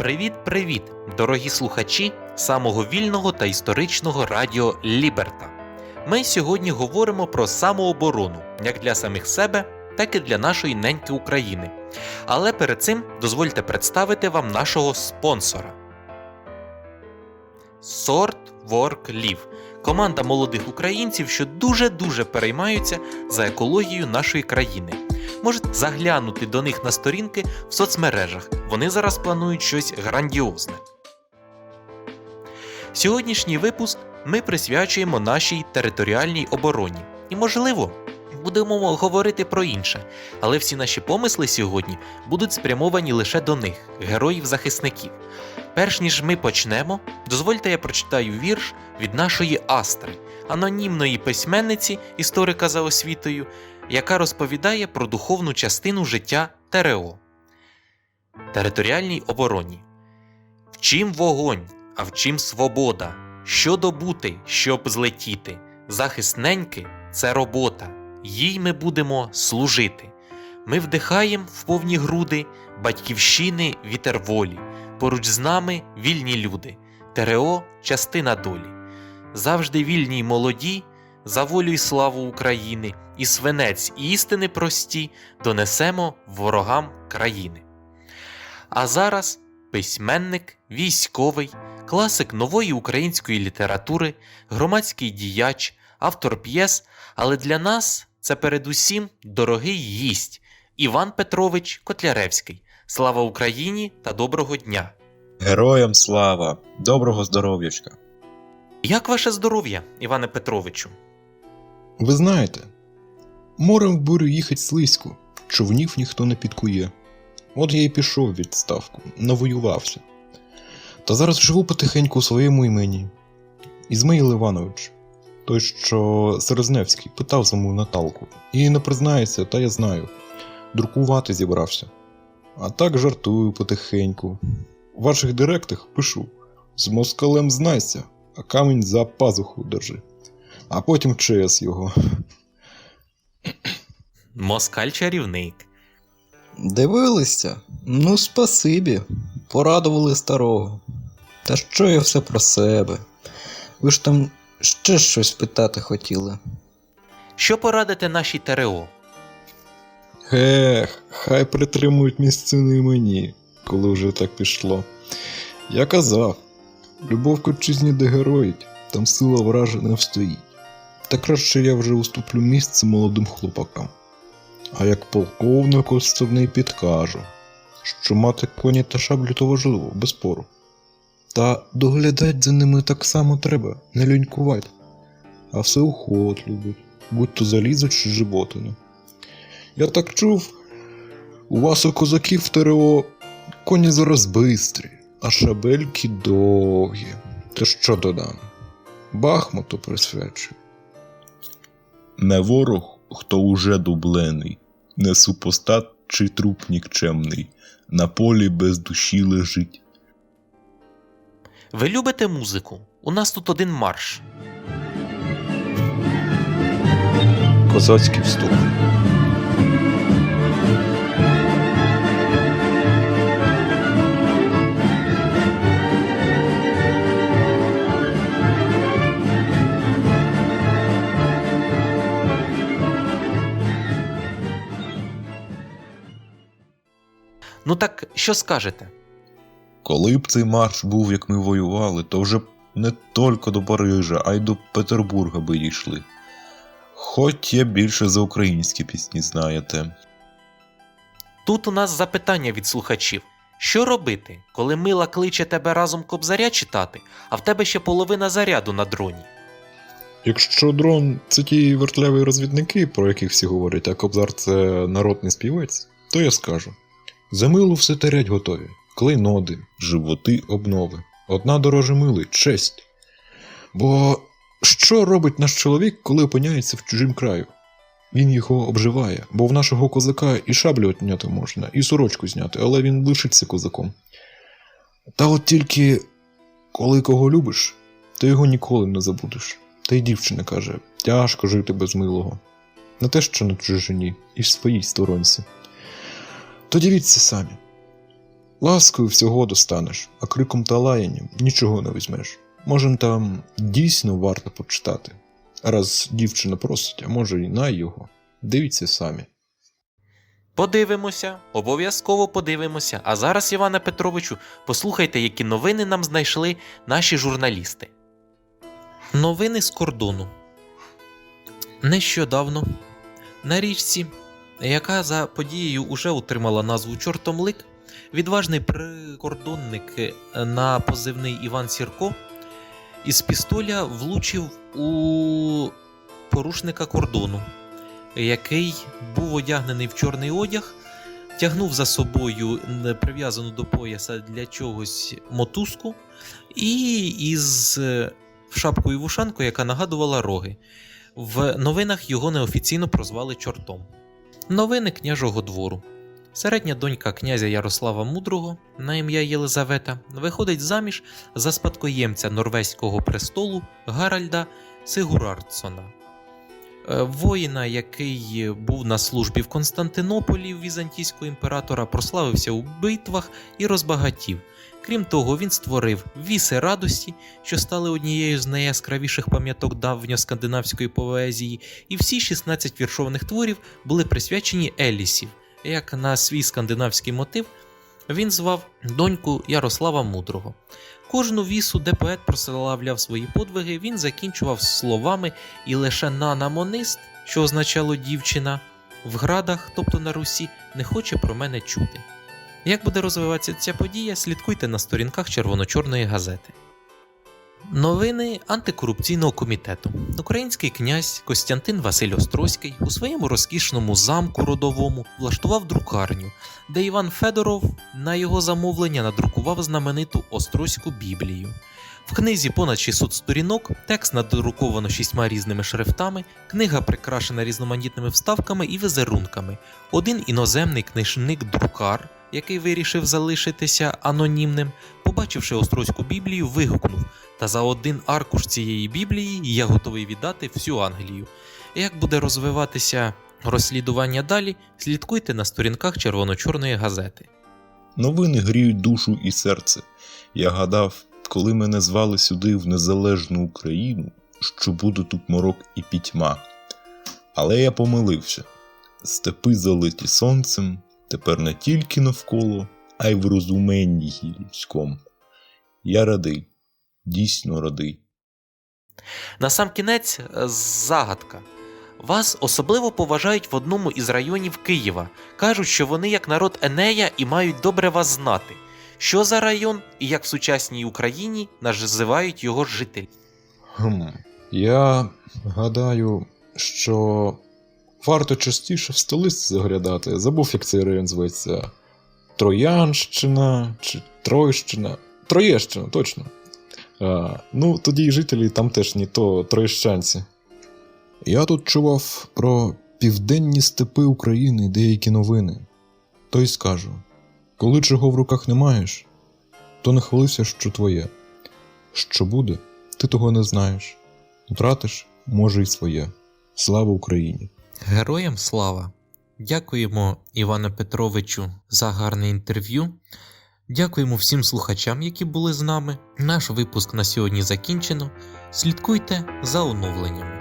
Привіт-привіт, дорогі слухачі самого вільного та історичного радіо Ліберта. Ми сьогодні говоримо про самооборону як для самих себе, так і для нашої неньки України. Але перед цим дозвольте представити вам нашого спонсора. Work Live – команда молодих українців, що дуже-дуже переймаються за екологію нашої країни. Можете заглянути до них на сторінки в соцмережах. Вони зараз планують щось грандіозне. Сьогоднішній випуск ми присвячуємо нашій територіальній обороні. І, можливо, будемо говорити про інше, але всі наші помисли сьогодні будуть спрямовані лише до них, героїв-захисників. Перш ніж ми почнемо, дозвольте я прочитаю вірш від нашої Астри, анонімної письменниці, історика за освітою, яка розповідає про духовну частину життя ТРО. Територіальній обороні. В чим вогонь, а в чим свобода? Що добути, щоб злетіти? Захист неньки – це робота, їй ми будемо служити. Ми вдихаємо в повні груди батьківщини вітер волі, поруч з нами вільні люди, ТРО – частина долі. Завжди вільні й молоді, за волю й славу України, і свинець істини прості донесемо ворогам країни. А зараз письменник, військовий, класик нової української літератури, громадський діяч, автор п'єс, але для нас це передусім дорогий гість Іван Петрович Котляревський. Слава Україні та доброго дня! Героям слава! Доброго здоров'ячка! Як ваше здоров'я, Іване Петровичу? Ви знаєте, морем в бурю їхать слизько, човнів ніхто не підкує. От я й пішов відставку, навоювався. Та зараз живу потихеньку у своєму імені. Ізмаїл Іванович, той, що Серезневський, питав за мою Наталку. І не признається, та я знаю. Друкувати зібрався. А так жартую потихеньку. У ваших директах пишу: з москалем знайся, а камінь за пазуху держи. А потім ЧС його. Москаль чарівник. Дивилися? Ну, спасибі. Порадували старого. Та що я все про себе? Ви ж там ще щось питати хотіли. Що порадите нашій ТРО? Ех, хай притримують місцини мені, коли вже так пішло. Я казав, любов к отчизні де героїть, там сила вража не встоїть. Та краще я вже уступлю місце молодим хлопакам. А як полковник основний підкажу, що мати коні та шаблю то важливо, без спору. Та доглядать за ними так само треба, не лінькувати. А все уход любить, будь то залізо чи животину. Я так чув, у вас у козаків ТРО коні зараз бистрі, а шабельки довгі. Та що додам? Бахмуту присвячую. Не ворог, хто уже дублений, не супостат чи труп нікчемний, на полі без душі лежить. Ви любите музику? У нас тут один марш. Козацький вступ. Ну так що скажете? Коли б цей марш був, як ми воювали, то вже б не тільки до Парижа, а й до Петербурга би дійшли. Хоч є більше за українські пісні знаєте. Тут у нас запитання від слухачів. Що робити, коли мила кличе тебе разом кобзаря читати, а в тебе ще половина заряду на дроні? Якщо дрон це ті вертляві розвідники, про яких всі говорять, а Кобзар це народний співець, то я скажу: за милу все терять готові, клейноди, животи, обнови. Одна дороже мили, честь. Бо що робить наш чоловік, коли опиняється в чужим краю? Він його обживає, бо в нашого козака і шаблю отняти можна, і сорочку зняти, але він лишиться козаком. Та от тільки коли кого любиш, ти його ніколи не забудеш. Та й дівчина каже: тяжко жити без милого. Не те, що на чужині, і в своїй сторонці. То дивіться самі. Ласкою всього достанеш, а криком та лаянням нічого не візьмеш. Може, там дійсно варто почитати. Раз дівчина просить, а може і на його. Дивіться самі. Подивимося, обов'язково подивимося. А зараз, Іване Петровичу, послухайте, які новини нам знайшли наші журналісти. Новини з кордону. Нещодавно на річці, яка за подією уже отримала назву Чортомлик, відважний прикордонник на позивний Іван Сірко із пістоля влучив у порушника кордону, який був одягнений в чорний одяг, тягнув за собою прив'язану до пояса для чогось мотузку, і із е, шапкою вушанкою, яка нагадувала роги. В новинах його неофіційно прозвали чортом. Новини княжого двору. Середня донька князя Ярослава Мудрого на ім'я Єлизавета виходить заміж за спадкоємця норвезького престолу Гаральда Сигурардсона. Е, Воїна, який був на службі в Константинополі візантійського імператора, прославився у битвах і розбагатів. Крім того, він створив віси радості, що стали однією з найяскравіших пам'яток давньоскандинавської поезії, і всі 16 віршованих творів були присвячені Елісів. Як на свій скандинавський мотив, він звав доньку Ярослава Мудрого. Кожну вісу, де поет прославляв свої подвиги, він закінчував словами і лише нанамонист, що означало дівчина, в градах, тобто на Русі, не хоче про мене чути. Як буде розвиватися ця подія, слідкуйте на сторінках червоно-чорної газети. Новини антикорупційного комітету. Український князь Костянтин Василь Острозький у своєму розкішному замку родовому влаштував друкарню, де Іван Федоров на його замовлення надрукував знамениту Острозьку Біблію. В книзі понад 600 сторінок, текст надруковано шістьма різними шрифтами, книга прикрашена різноманітними вставками і візерунками. Один іноземний книжник-друкар, який вирішив залишитися анонімним, побачивши Острозьку Біблію, вигукнув: Та за один аркуш цієї Біблії я готовий віддати всю Англію. Як буде розвиватися розслідування далі, слідкуйте на сторінках червоно-чорної газети. Новини гріють душу і серце. Я гадав, коли мене звали сюди в незалежну Україну, що буде тут морок і пітьма. Але я помилився. Степи залиті сонцем, тепер не тільки навколо, а й в розуменні людському. Я радий, дійсно радий. На сам кінець е, загадка. Вас особливо поважають в одному із районів Києва. Кажуть, що вони як народ Енея і мають добре вас знати. Що за район і як в сучасній Україні називають його жителі? Хм. Я гадаю, що варто частіше в столиці заглядати. Забув, як цей район зветься. Троянщина чи Тройщина. Троєщина, точно. А, ну, тоді і жителі там теж не то троєщанці. Я тут чував про південні степи України деякі новини. То й скажу: коли чого в руках не маєш, то не хвалився, що твоє. Що буде, ти того не знаєш. Втратиш, може, й своє. Слава Україні! Героям слава! Дякуємо Івану Петровичу за гарне інтерв'ю. Дякуємо всім слухачам, які були з нами. Наш випуск на сьогодні закінчено. Слідкуйте за оновленнями.